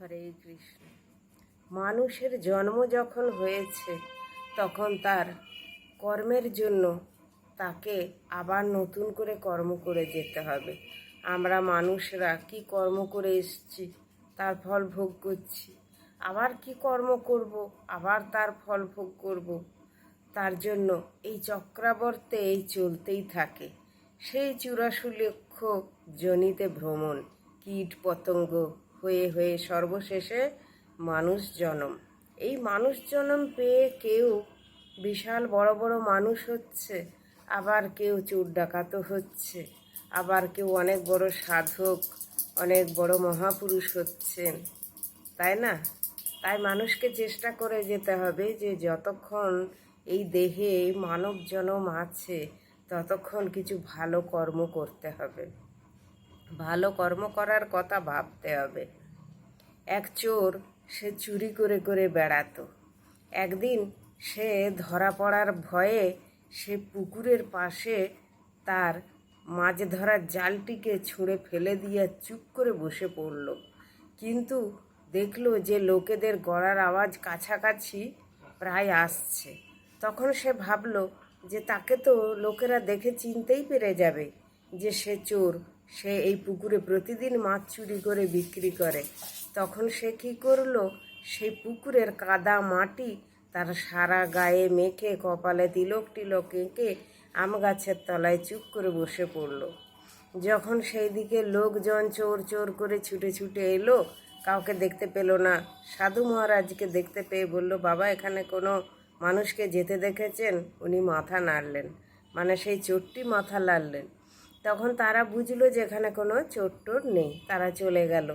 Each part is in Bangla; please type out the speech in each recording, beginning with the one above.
হরে কৃষ্ণ। মানুষের জন্ম যখন হয়েছে, তখন তার কর্মের জন্য তাকে আবার নতুন করে কর্ম করে যেতে হবে। আমরা মানুষরা কি কর্ম করে এসেছি, তার ফল ভোগ করছি। আবার কি কর্ম করব, আবার তার ফল ভোগ করব। তার জন্য এই চক্রাবর্তে এই চলতেই থাকে। সেই চুরাশি জনিতে ভ্রমণ, কীট পতঙ্গ হয়ে হয়ে সর্বশেষে মানুষ জনম। এই মানুষ জনম পেয়ে কেউ বিশাল বড় বড় মানুষ হচ্ছে, আবার কেউ চোর ডাকাতও হচ্ছে, আবার কেউ অনেক বড় সাধক, অনেক বড় মহাপুরুষ হচ্ছেন। তাই না? তাই মানুষকে চেষ্টা করে যেতে হবে যে যতক্ষণ এই দেহে মানব জনম আছে, ততক্ষণ কিছু ভালো কর্ম করতে হবে। ভালো কর্ম করার কথা ভাবতে হবে। এক চোর সে চুরি করে করে বেড়াতো। একদিন সে ধরা পড়ার ভয়ে সে পুকুরের পাশে তার মাছ ধরার জালটিকে ছুঁড়ে ফেলে দিয়ে চুপ করে বসে পড়ল। কিন্তু দেখল যে লোকেদের গড়ার আওয়াজ কাছাকাছি প্রায় আসছে। তখন সে ভাবলো যে তাকে তো লোকেরা দেখে চিনতেই পেরে যাবে যে সে চোর। সে এই পুকুরে প্রতিদিন মাছ চুরি করে বিক্রি করে। তখন সে কি করল? সেই পুকুরের কাদা মাটি তার সারা গায়ে মেখে কপালে তিলক টিলক এঁকে আম গাছের তলায় চুপ করে বসে পড়ল। যখন সেই দিকে লোকজন চোর চোর করে ছুটে ছুটে এলো, কাউকে দেখতে পেল না। সাধু মহারাজকে দেখতে পেয়ে বলল, বাবা, এখানে কোনো মানুষকে যেতে দেখেছেন? উনি মাথা নাড়লেন। মানে সেই চোরটি মাথা নাড়লেন। তখন তারা বুঝলো যে এখানে কোনো চোর টোর নেই, তারা চলে গেল।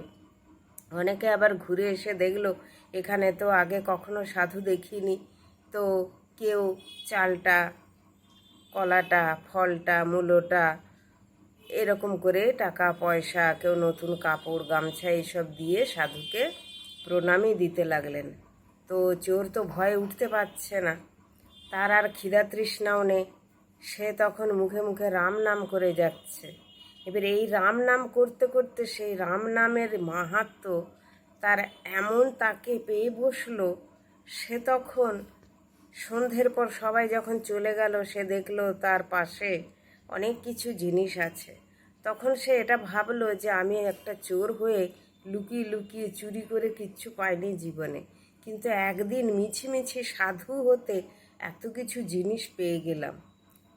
অনেকে আবার ঘুরে এসে দেখল, এখানে তো আগে কখনো সাধু দেখিনি। তো কেউ চালটা, কলাটা, ফলটা, মূলোটা এরকম করে টাকা, পয়সা, কেউ নতুন কাপড়, গামছা এইসব দিয়ে সাধুকে প্রণামই দিতে লাগলেন। তো চোর তো ভয়ে উঠতে পারছে না। তার আর খিদা তৃষ্ণাও নেই। সে তখন মুখে মুখে রাম নাম করে যাচ্ছে। এবার এই রাম নাম করতে করতে সেই রাম নামের মাহাত্ম তার এমন তাকে পেয়ে বসল, সে তখন সন্ধ্যের পর সবাই যখন চলে গেল, সে দেখল তার পাশে অনেক কিছু জিনিস আছে। তখন সে এটা ভাবলো যে আমি একটা চোর হয়ে লুকিয়ে লুকিয়ে চুরি করে কিচ্ছু পাইনি জীবনে। কিন্তু একদিন মিছিমিছি সাধু হতে এত কিছু জিনিস পেয়ে গেলাম।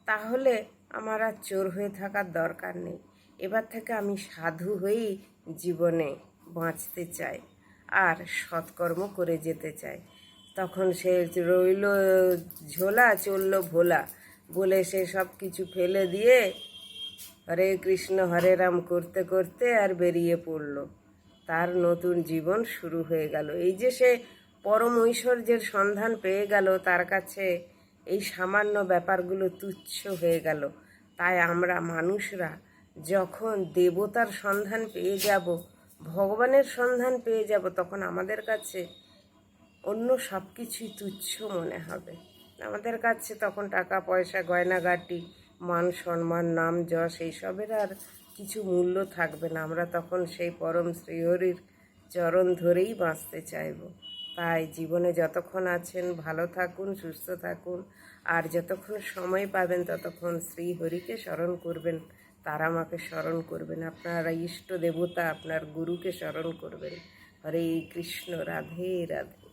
তাহলে আমার আর চোর হয়ে থাকার দরকার নেই। এবার থেকে আমি সাধু হয়েই জীবনে বাঁচতে চাই আর সৎকর্ম করে যেতে চাই। তখন সে রইল, ঝোলা, চলল ভোলা। বলে সে সব কিছু ফেলে দিয়ে হরে কৃষ্ণ, হরে রাম করতে করতে আর বেরিয়ে পড়ল। তার নতুন জীবন শুরু হয়ে গেল। এই যে সে পরম ঐশ্বর্যের সন্ধান পেয়ে গেল তার কাছে এই সামান্য ব্যাপারগুলো তুচ্ছ হয়ে গেল। তাই আমরা মানুষরা যখন দেবতার সন্ধান পেয়ে যাব, ভগবানের সন্ধান পেয়ে যাব, তখন আমাদের কাছে অন্য সব কিছুই তুচ্ছ মনে হবে। আমাদের কাছে তখন টাকা, পয়সা, গয়নাগাটি, মান সম্মান, নাম যশ, এইসবের আর কিছু মূল্য থাকবে না। আমরা তখন সেই পরম শ্রীহরির চরণ ধরেই বাঁচতে চাইব। তাই জীবনে যতক্ষণ আছেন, ভালো থাকুন, সুস্থ থাকুন। আর যতক্ষণ সময় পাবেন, ততক্ষণ শ্রী হরিকে স্মরণ করবেন। তারা মাকে স্মরণ করবেন। আপনার ইষ্ট দেবতা, আপনার গুরুকে স্মরণ করবেন। হরে কৃষ্ণ, রাধে রাধে।